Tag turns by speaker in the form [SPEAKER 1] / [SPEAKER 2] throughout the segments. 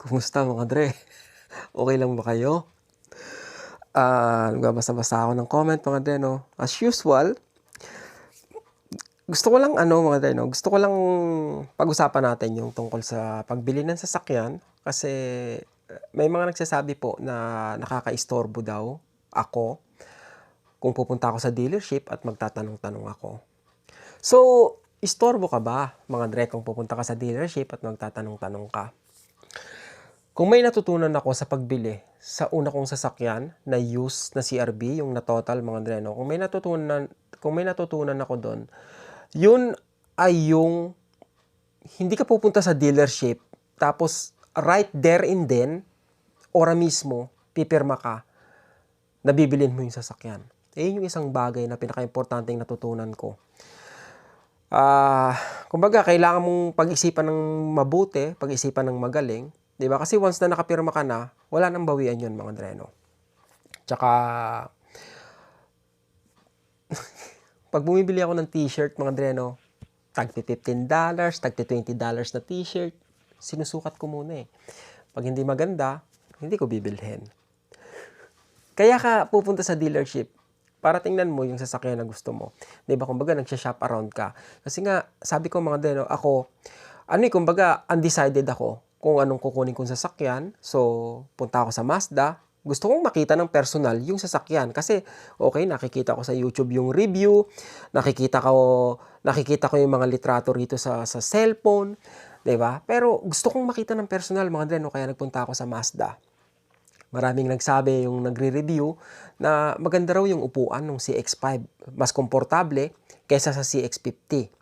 [SPEAKER 1] Kumusta mga Dre? Okay lang ba kayo? Ah, nagbabasa-basa ako ng comment mga Dre, no? As usual, gusto ko lang ano mga Dre, no? Gusto ko lang pag-usapan natin yung tungkol sa pagbili ng sasakyan kasi may mga nagsasabi po na nakakaistorbo daw ako kung pupunta ako sa dealership at magtatanong-tanong ako. So, istorbo ka ba, mga Dre, kung pupunta ka sa dealership at magtatanong-tanong ka? Kung may natutunan ako sa pagbili sa una kong sasakyan na used na CRB, yung na total mga Dre, no? kung may natutunan, kung may natutunan ako doon, yun ay yung hindi ka pupunta sa dealership tapos right there and then ora mismo pipirma ka na bibilin mo yung sasakyan. Eh, yun yung isang bagay na pinaka-importante natutunan ko. Ah, kumbaga kailangan mong pag-isipan ng mabuti, pag-isipan ng magaling, 'di ba? Kasi once na nakapirma ka na, wala nang bawian 'yun, mga dreno. Tsaka pag bumibili ako ng t-shirt, mga dreno, tag $15, tag $20 na t-shirt, sinusukat ko muna eh. Pag hindi maganda, hindi ko bibilhin. Kaya ka pupunta sa dealership para tingnan mo yung sasakyan na gusto mo. 'Di ba? Kumbaga nagsha-shop around ka. Kasi nga sabi ko mga deno, ako ano eh, kumbaga undecided ako kung anong kukunin kong sasakyan. So, punta ako sa Mazda. Gusto kong makita ng personal yung sasakyan kasi okay, nakikita ko sa YouTube yung review, nakikita ko nakikita ko yung mga litrato rito sa sa cellphone, 'di ba? Pero gusto kong makita ng personal mga deno kaya nagpunta ako sa Mazda. Maraming nagsabi yung nagre-review na maganda raw yung upuan ng CX-5. Mas komportable kaysa sa CX-50.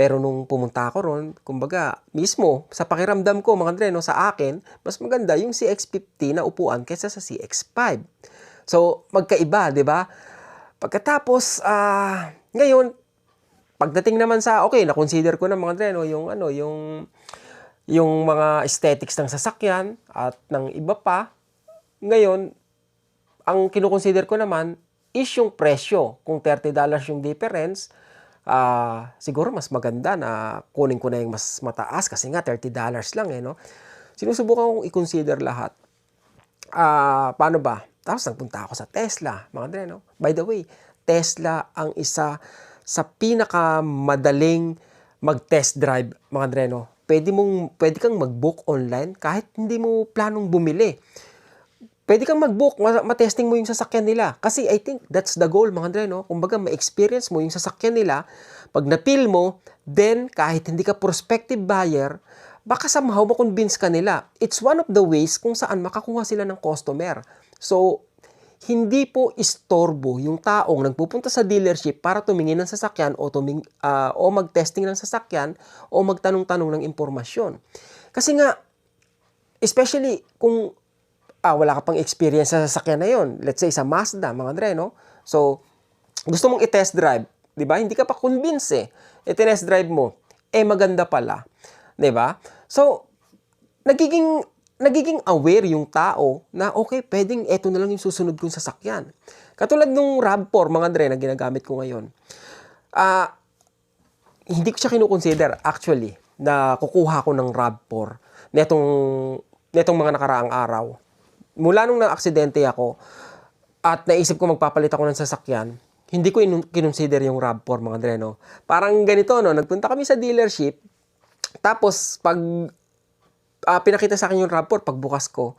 [SPEAKER 1] Pero nung pumunta ako ron, kumbaga, mismo, sa pakiramdam ko, mga Andre, no, sa akin, mas maganda yung CX-50 na upuan kaysa sa CX-5. So, magkaiba, di ba? Pagkatapos, ah, ngayon, pagdating naman sa, okay, na-consider ko na mga Andre, no, yung, ano, yung, yung mga aesthetics ng sasakyan at ng iba pa, ngayon, ang kinukonsider ko naman is yung presyo. Kung $30 yung difference, ah siguro mas maganda na kunin ko na yung mas mataas kasi nga $30 lang eh, no? Sinusubukan kong i-consider lahat. Ah, paano ba? Tapos nagpunta ako sa Tesla, mga Dre, no? By the way, Tesla ang isa sa pinakamadaling mag-test drive, mga Dre, no? Pwede, mong, pwede kang mag-book online kahit hindi mo planong bumili pwede kang mag-book, matesting mo yung sasakyan nila. Kasi I think that's the goal, mga Andre, no? Kumbaga, ma-experience mo yung sasakyan nila. Pag na-feel mo, then kahit hindi ka prospective buyer, baka somehow ma-convince ka nila. It's one of the ways kung saan makakuha sila ng customer. So, hindi po istorbo yung taong nagpupunta sa dealership para tumingin ng sasakyan o, tuming, uh, o mag-testing ng sasakyan o magtanong-tanong ng impormasyon. Kasi nga, especially kung ah, wala ka pang experience sa sasakyan na yon. Let's say sa Mazda, mga Andre, no? So, gusto mong i-test drive, 'di ba? Hindi ka pa convince eh. I-test drive mo, eh maganda pala, 'di ba? So, nagiging nagiging aware yung tao na okay, pwedeng eto na lang yung susunod kong sasakyan. Katulad nung RAV4, mga Andre, na ginagamit ko ngayon. Ah, uh, hindi ko siya kinukonsider actually na kukuha ko ng RAV4 netong netong mga nakaraang araw mula nung na-aksidente ako at naisip ko magpapalit ako ng sasakyan, hindi ko kinonsider yung RAV4 mga dreno. Parang ganito, no? Nagpunta kami sa dealership, tapos pag uh, pinakita sa akin yung RAV4, pagbukas ko,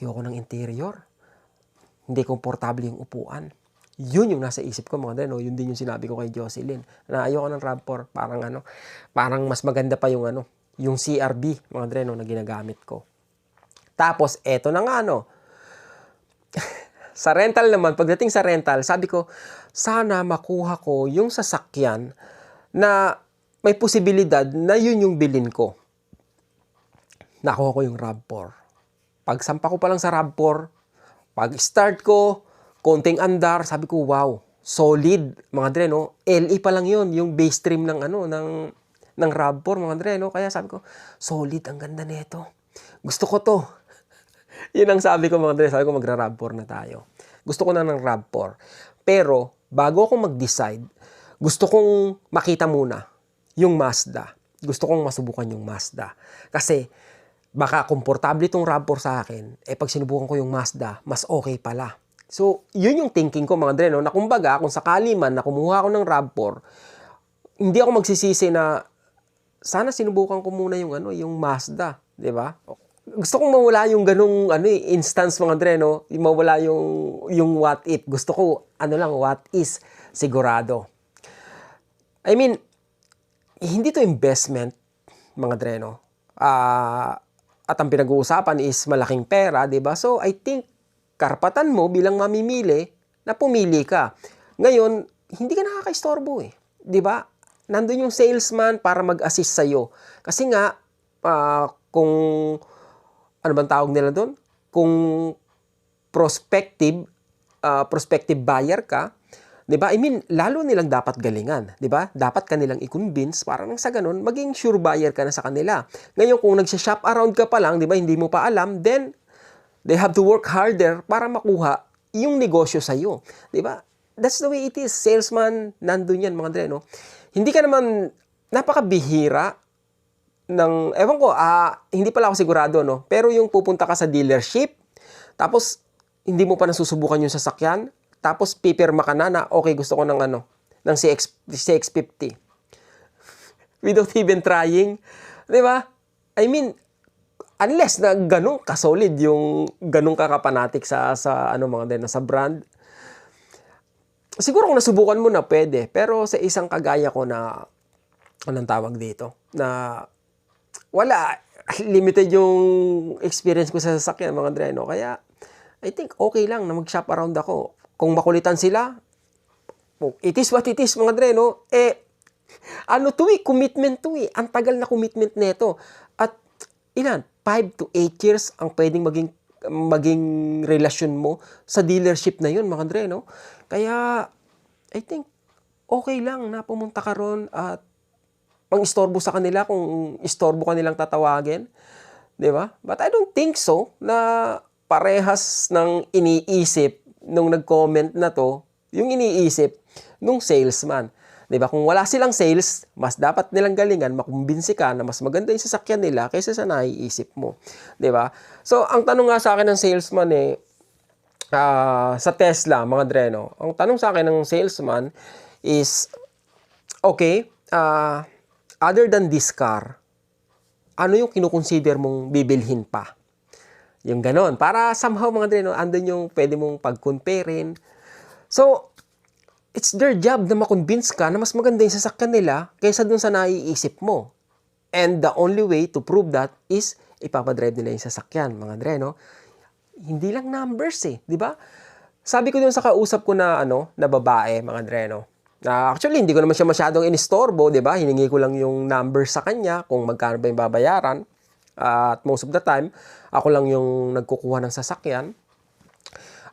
[SPEAKER 1] ayoko ng interior. Hindi komportable yung upuan. Yun yung nasa isip ko mga dreno. Yun din yung sinabi ko kay Jocelyn. Na ayoko ng RAV4. Parang ano, parang mas maganda pa yung ano, yung CRB mga dreno na ginagamit ko. Tapos, eto na nga, no. sa rental naman, pagdating sa rental, sabi ko, sana makuha ko yung sasakyan na may posibilidad na yun yung bilin ko. Nakuha ko yung RAV4. Pagsampa ko pa lang sa RAV4, pag start ko, konting andar, sabi ko, wow, solid, mga dre, no? LE pa lang yun, yung base trim ng ano, ng, ng RAV4, mga dre, no? Kaya sabi ko, solid, ang ganda nito. Gusto ko to. Yun ang sabi ko mga Dre, sabi ko magra-RAV4 na tayo. Gusto ko na ng RAV4. Pero, bago ako mag-decide, gusto kong makita muna yung Mazda. Gusto kong masubukan yung Mazda. Kasi, baka komportable itong RAV4 sa akin, eh pag sinubukan ko yung Mazda, mas okay pala. So, yun yung thinking ko mga Dre, no? na kumbaga, kung sakali man na kumuha ako ng RAV4, hindi ako magsisisi na sana sinubukan ko muna yung ano, yung Mazda, 'di ba? Gusto kong mawala yung ganung ano eh, instance mga Dre, no? Mawala yung yung what if. Gusto ko ano lang what is sigurado. I mean, hindi to investment mga Dre, no? Ah, at ang pinag-uusapan is malaking pera, 'di ba? So I think karapatan mo bilang mamimili na pumili ka. Ngayon, hindi ka nakakaistorbo eh. 'Di ba? Nandun yung salesman para mag-assist sa'yo. Kasi nga, ah, kung, ano bang tawag nila doon? Kung prospective, ah, prospective buyer ka, 'di ba? I mean, lalo nilang dapat galingan, 'di ba? Dapat kanilang i-convince para nang sa ganun maging sure buyer ka na sa kanila. Ngayon kung nagsha-shop around ka pa lang, 'di ba? Hindi mo pa alam, then they have to work harder para makuha yung negosyo sa iyo, 'di ba? That's the way it is. Salesman, nandun yan mga dre, no? Hindi ka naman napakabihira ng, ewan ko, ah, hindi pala ako sigurado, no? Pero yung pupunta ka sa dealership, tapos hindi mo pa nasusubukan yung sasakyan, tapos pipirma ka na na, okay, gusto ko ng ano, ng CX, CX50. Without even trying. Di ba? I mean, unless na ganun kasolid yung ganun kakapanatik sa sa ano mga din sa brand siguro kung nasubukan mo na pwede pero sa isang kagaya ko na anong tawag dito na wala. Limited yung experience ko sa sasakyan mga dreno. Kaya I think okay lang na mag-shop around ako. Kung makulitan sila oh, it is what it is mga dreno. Eh ano to eh commitment to eh. Ang tagal na commitment nito at ilan? 5 to 8 years ang pwedeng maging maging relasyon mo sa dealership na yun, mga Andre, no? Kaya, I think, okay lang na pumunta ka ron at pang istorbo sa kanila kung istorbo ka nilang tatawagin. Di ba? But I don't think so na parehas ng iniisip nung nag-comment na to, yung iniisip nung salesman. 'Di ba? Kung wala silang sales, mas dapat nilang galingan makumbinsi ka na mas maganda yung sasakyan nila kaysa sa naiisip mo. 'Di ba? So, ang tanong nga sa akin ng salesman eh ah, sa Tesla, mga dreno. Ang tanong sa akin ng salesman is okay, ah, other than this car, ano yung kinukonsider mong bibilhin pa? Yung ganon. Para somehow mga dreno, andun yung pwede mong pag-comparein. So, it's their job na makonvince ka na mas maganda yung sasakyan nila kaysa dun sa naiisip mo. And the only way to prove that is ipapadrive nila yung sasakyan, mga dre, no? Hindi lang numbers eh, di ba? Sabi ko dun sa kausap ko na ano, na babae, mga dre, no? Na actually hindi ko naman siya masyadong inistorbo, di ba? Hiningi ko lang yung numbers sa kanya kung magkano ba yung babayaran. at most of the time, ako lang yung nagkukuha ng sasakyan.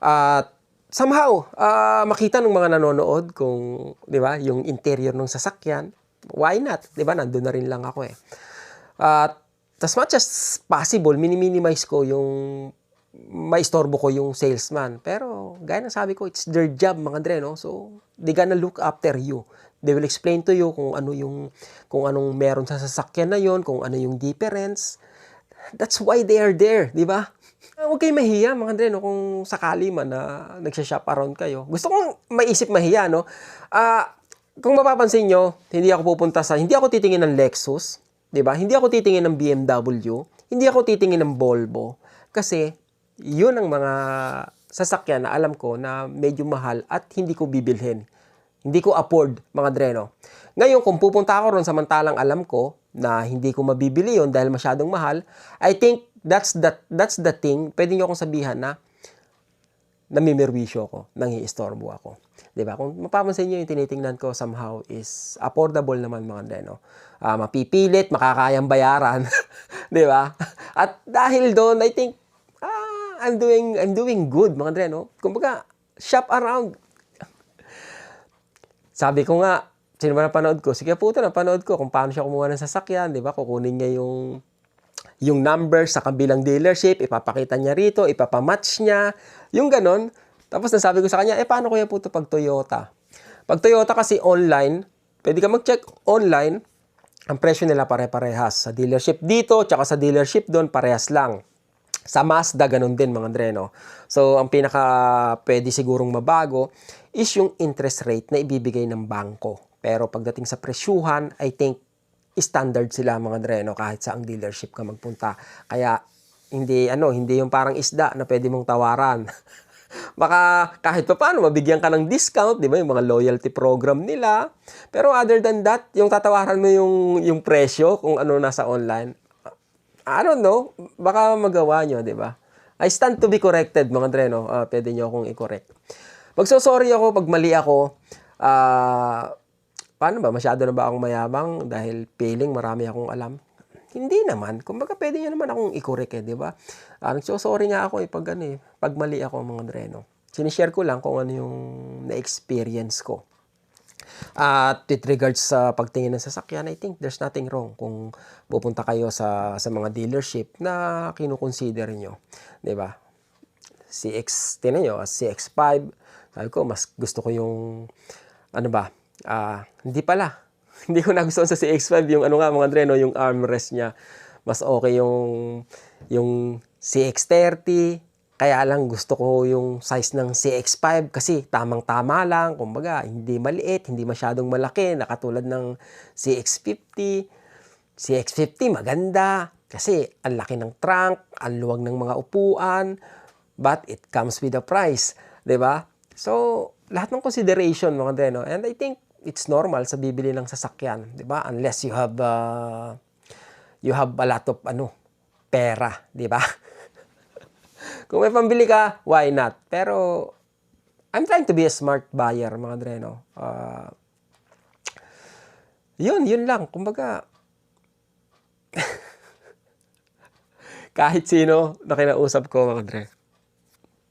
[SPEAKER 1] At somehow, uh, makita ng mga nanonood kung, di ba, yung interior ng sasakyan, why not? Di ba, nandun na rin lang ako eh. At uh, as much as possible, minimize ko yung maistorbo ko yung salesman. Pero, gaya ng sabi ko, it's their job, mga dre, no? So, they gonna look after you. They will explain to you kung ano yung, kung anong meron sa sasakyan na yon kung ano yung difference. That's why they are there, di ba? Uh, huwag kayong mahiya, mga Andre, no, kung sakali man na nagsha-shop around kayo. Gusto kong maisip mahiya, no? Ah, uh, kung mapapansin nyo, hindi ako pupunta sa, hindi ako titingin ng Lexus, di ba? Hindi ako titingin ng BMW, hindi ako titingin ng Volvo. Kasi, yun ang mga sasakyan na alam ko na medyo mahal at hindi ko bibilhin. Hindi ko afford, mga dreno. Ngayon, kung pupunta ako ron samantalang alam ko na hindi ko mabibili yon dahil masyadong mahal, I think that's the, that's the thing, pwede nyo akong sabihan na namimirwisyo ko, nangiistorbo ako. ba diba? Kung mapapansin nyo yung tinitingnan ko somehow is affordable naman mga dreno. Uh, mapipilit, makakayang bayaran. ba diba? At dahil doon, I think, I'm doing, I'm doing good mga dreno. Kumbaga, shop around. Sabi ko nga, sino ba napanood ko? Sige po ito, napanood ko kung paano siya kumuha ng sasakyan, di ba? Kukunin niya yung yung number sa kabilang dealership, ipapakita niya rito, ipapamatch niya, yung ganon. Tapos nasabi ko sa kanya, eh paano kaya po ito pag Toyota? Pag Toyota kasi online, pwede ka mag-check online, ang presyo nila pare-parehas. Sa dealership dito, tsaka sa dealership doon, parehas lang. Sa Mazda, ganun din mga Andre, no? So, ang pinaka pwede sigurong mabago is yung interest rate na ibibigay ng bangko. Pero pagdating sa presyuhan, I think standard sila mga Andre, no? Kahit sa ang dealership ka magpunta. Kaya, hindi, ano, hindi yung parang isda na pwede mong tawaran. Baka kahit pa paano, mabigyan ka ng discount, di ba? Yung mga loyalty program nila. Pero other than that, yung tatawaran mo yung, yung presyo kung ano nasa online, I don't know, baka magawa nyo, di ba? I stand to be corrected, mga Dreno. Uh, pwede nyo akong i-correct. Magsosorry ako pag mali ako. Ah... paano ba? Masyado na ba akong mayabang dahil feeling marami akong alam? Hindi naman. Kumbaga, pwede nyo naman akong i-correct eh, di ba? Uh, nagsosorry nga ako eh, pag, ano, eh, pag mali ako mga dreno. Sinishare ko lang kung ano yung na-experience ko. At with regards sa pagtingin ng sasakyan, I think there's nothing wrong kung pupunta kayo sa sa mga dealership na kinukonsider nyo. 'Di ba? CX, tinan nyo, CX5, sabi ko, mas gusto ko yung, ano ba, ah, hindi pala. Hindi ko nagustuhan sa CX5 yung ano nga mga Dreno, yung armrest niya. Mas okay yung yung CX30. Kaya lang gusto ko yung size ng CX5 kasi tamang-tama lang. Kumbaga, hindi maliit, hindi masyadong malaki. Nakatulad ng CX50. CX50 maganda kasi ang laki ng trunk, ang luwag ng mga upuan, but it comes with a price. 'di ba? So, lahat ng consideration mga Dreno. And I think it's normal sa bibili ng sasakyan, 'di ba? Unless you have uh, you have a lot of ano, pera, 'di ba? Kung may pambili ka, why not? Pero I'm trying to be a smart buyer, mga Dreno. Uh, yun, yun lang. Kumbaga, kahit sino na kinausap ko, mga Dre.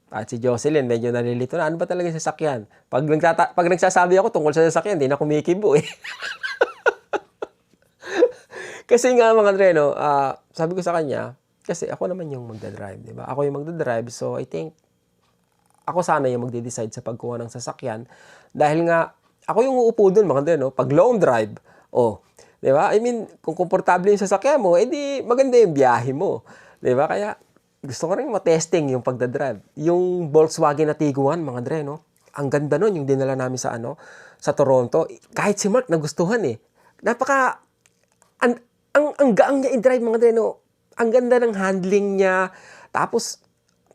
[SPEAKER 1] At si Jocelyn, medyo nalilito na. Ano ba talaga yung sasakyan? Pag, nagtata- pag nagsasabi ako tungkol sa sasakyan, hindi na kumikibo eh. kasi nga mga Dre, no, uh, sabi ko sa kanya, kasi ako naman yung magdadrive, di ba? Ako yung magdadrive, so I think, ako sana yung magde-decide sa pagkuha ng sasakyan. Dahil nga, ako yung uupo dun, Dre, no? Pag long drive, oh, di ba? I mean, kung komportable yung sasakyan mo, edi maganda yung biyahe mo. Di ba? Kaya, gusto ko rin matesting yung pagdadrive. Yung Volkswagen na Tiguan, mga Dre, no? Ang ganda nun, yung dinala namin sa ano, sa Toronto. Kahit si Mark nagustuhan eh. Napaka, ang, ang, ang gaang niya i-drive, mga Dre, no? Ang ganda ng handling niya. Tapos,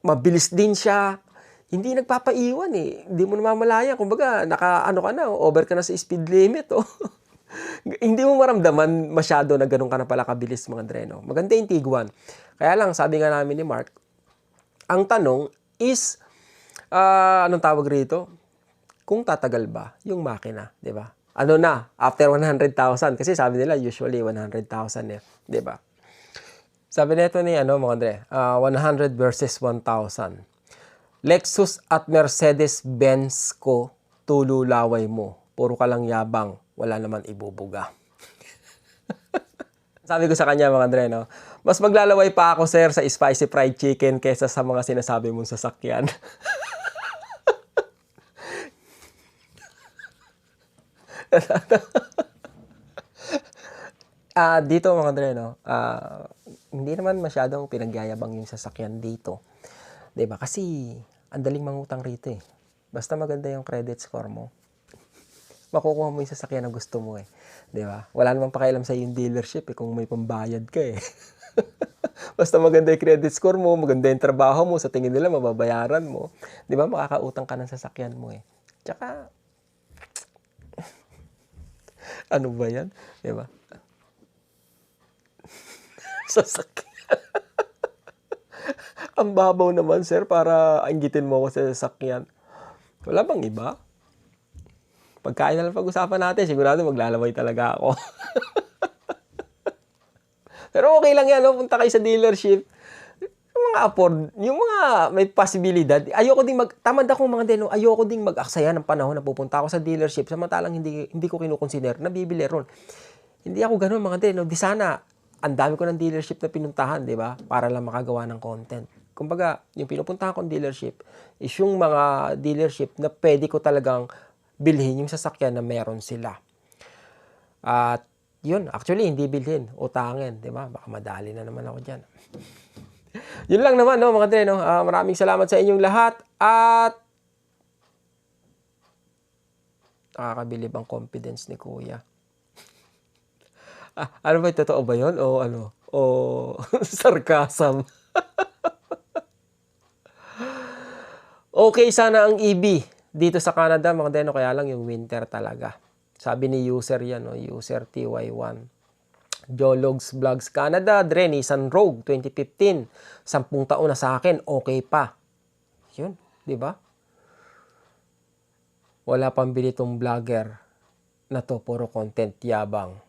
[SPEAKER 1] mabilis din siya. Hindi nagpapaiwan eh. Hindi mo namamalaya. Kumbaga, naka, ano ka na, over ka na sa speed limit, oh. hindi mo maramdaman masyado na ganun ka na pala kabilis mga dreno. Maganda yung Tiguan. Kaya lang, sabi nga namin ni Mark, ang tanong is, uh, anong tawag rito? Kung tatagal ba yung makina, di ba? Ano na, after 100,000, kasi sabi nila usually 100,000 eh, di ba? Sabi nito ni ano mga Andre, uh, 100 versus 1,000. Lexus at Mercedes-Benz ko, tululaway mo. Puro ka lang yabang wala naman ibubuga. Sabi ko sa kanya mga Andre, no, mas maglalaway pa ako sir sa spicy fried chicken kaysa sa mga sinasabi mong sasakyan. Uh, dito mga Andre, no, uh, hindi naman masyadong pinagyayabang yung sasakyan dito. 'Di ba? Kasi ang daling mangutang rito eh. Basta maganda yung credit score mo, makukuha mo yung sasakyan na gusto mo eh. Ba? Wala namang pakialam sa yung dealership eh, kung may pambayad ka eh. Basta maganda yung credit score mo, maganda yung trabaho mo, sa tingin nila mababayaran mo. Ba? Makakautang ka ng sasakyan mo eh. Tsaka, ano ba yan? Ba? sasakyan. Ang babaw naman, sir, para anggitin mo ako sa sasakyan. Wala bang iba? Pagkain na lang pag-usapan natin, sigurado maglalaway talaga ako. Pero okay lang yan, no? punta kayo sa dealership. Yung mga afford, yung mga may possibilidad. Ayoko ding mag, tamad ako mga deno, ayoko ding mag-aksaya ng panahon na pupunta ako sa dealership samantalang hindi, hindi ko kinukonsider na bibili ron. Hindi ako ganun mga deno. Di sana, ang dami ko ng dealership na pinuntahan, di ba? Para lang makagawa ng content. Kumbaga, yung pinupuntahan kong dealership is yung mga dealership na pwede ko talagang bilhin yung sasakyan na meron sila. At Yun, actually, hindi bilhin. Utangin, di ba? Baka madali na naman ako dyan. Yun lang naman, no, mga dre, no? Ah, maraming salamat sa inyong lahat. At nakakabilib ang confidence ni Kuya. ano ba, totoo ba yun? O ano? O sarcasm? okay sana ang EB dito sa Canada, mga deno, kaya lang yung winter talaga. Sabi ni user yan, no? user TY1. Jologs Vlogs Canada, Dre, Nissan Rogue 2015. Sampung taon na sa akin, okay pa. Yun, di ba? Wala pang bili tong vlogger na to, puro content yabang.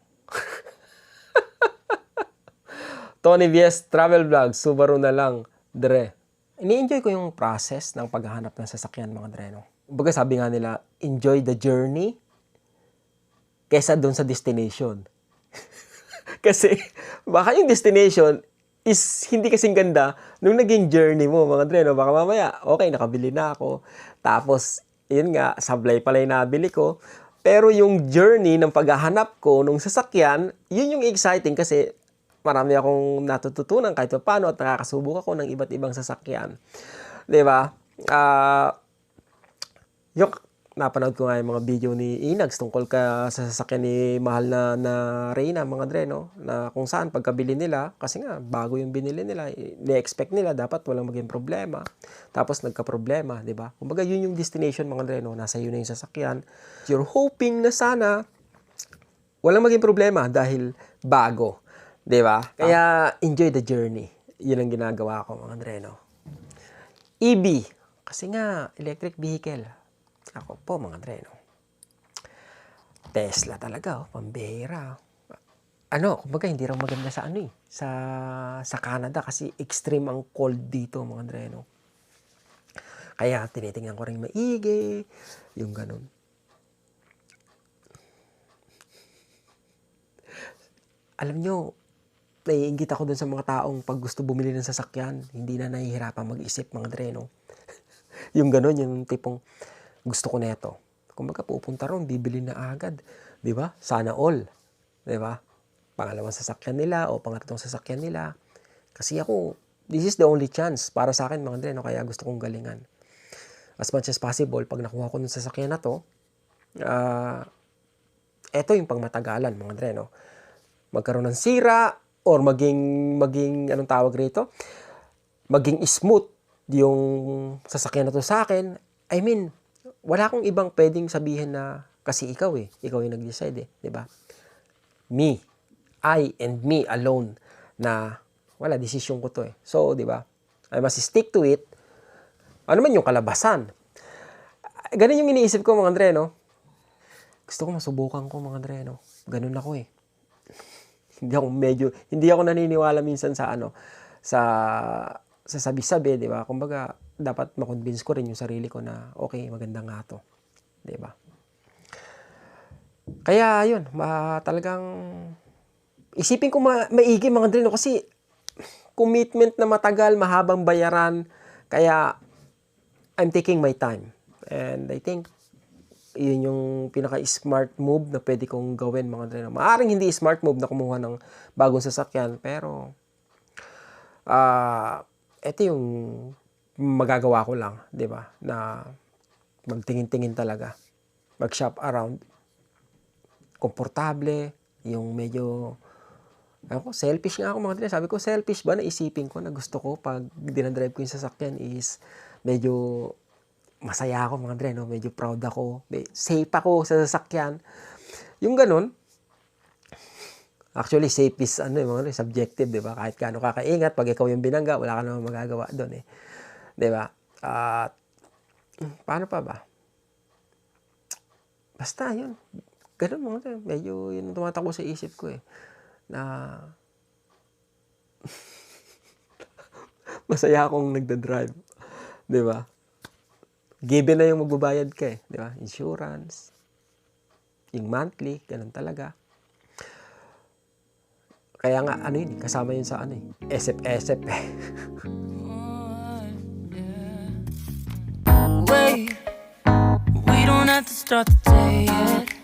[SPEAKER 1] Tony Vies Travel Vlog, Subaru na lang, Dre. Ini-enjoy ko yung process ng paghahanap ng sasakyan, mga Dre, no? Baga sabi nga nila, enjoy the journey kesa doon sa destination. Kasi baka yung destination is hindi kasing ganda nung naging journey mo, mga Dre, no? Baka mamaya, okay, nakabili na ako. Tapos, yun nga, sablay pala yung nabili ko. Pero yung journey ng paghahanap ko nung sasakyan, yun yung exciting kasi marami akong natututunan kahit pa paano at nakakasubok ako ng iba't ibang sasakyan. 'Di ba? Ah, yung napanood ko nga yung mga video ni Inags tungkol ka sa sasakyan ni mahal na, na Reyna, mga dre, no? Na kung saan pagkabili nila, kasi nga, bago yung binili nila, ni-expect nila, dapat walang maging problema. Tapos nagka-problema, di ba? Kumbaga, yun yung destination, mga dre, no? Nasa yun na yung sasakyan. You're hoping na sana walang maging problema dahil bago. Di ba? Kaya, enjoy the journey. Yun ang ginagawa ko, mga dre, no? EV. Kasi nga, electric vehicle. Ako po, mga dre, no? Tesla talaga, oh, pambihira. Ano, kumbaga hindi raw maganda sa ano eh, sa, sa Canada kasi extreme ang cold dito, mga dre, no? Kaya tinitingnan ko rin maigi, yung ganun. Alam nyo, naiingit ako dun sa mga taong pag gusto bumili ng sasakyan, hindi na nahihirapan mag-isip mga dre, no? yung ganun, yung tipong gusto ko neto. Kumbaga pupunta ron, bibili na agad. Di ba? Sana all. Di ba? Pangalawang sasakyan nila o pangatlong sasakyan nila. Kasi ako, this is the only chance para sa akin mga dre, no? Kaya gusto kong galingan. As much as possible, pag nakuha ko ng sasakyan na to, ah, eto yung pangmatagalan mga dre, no? Magkaroon ng sira or maging, maging, anong tawag rito? Maging smooth yung sasakyan na to sa akin. I mean, wala akong ibang pwedeng sabihin na kasi ikaw eh, ikaw yung nag-decide eh, 'di ba? Me, I and me alone na wala desisyon ko to eh. So, 'di ba? I must stick to it. Ano man yung kalabasan. Ganun yung iniisip ko mga Andre, no? Gusto ko masubukan ko mga Andre, no? Ganun ako eh. Hindi ako medyo hindi ako naniniwala minsan sa ano sa sa sabi-sabi, 'di ba? Kumbaga, dapat ma-convince ko rin yung sarili ko na okay, maganda nga 'to. 'Di ba? Kaya 'yun, ma talagang isipin ko ma maigi mga drino kasi commitment na matagal, mahabang bayaran. Kaya I'm taking my time. And I think yun yung pinaka-smart move na pwede kong gawin mga drino. Maaring hindi smart move na kumuha ng bagong sasakyan, pero ah ito yung magagawa ko lang, 'di ba? Na magtingin-tingin talaga. Mag-shop around. Komportable, yung medyo ako, selfish nga ako mga dre. Sabi ko, selfish ba na isipin ko na gusto ko pag dinadrive ko yung sasakyan is medyo masaya ako mga dre, no? Medyo proud ako. Safe ako sa sasakyan. Yung ganun, Actually, safe is ano, mga subjective, 'di ba? Kahit gaano ka kaingat, pag ikaw yung binangga, wala ka namang magagawa doon eh. 'Di ba? At paano pa ba? Basta 'yun. Ganun mga to, medyo yun tumatakbo sa isip ko eh. Na masaya akong nagda-drive. 'Di ba? Given na yung magbabayad ka eh, 'di ba? Insurance, yung monthly, ganun talaga. Kaya nga, ano yun, kasama yun sa ano eh, SF-SF eh.
[SPEAKER 2] Wait, we don't have to start the day yet.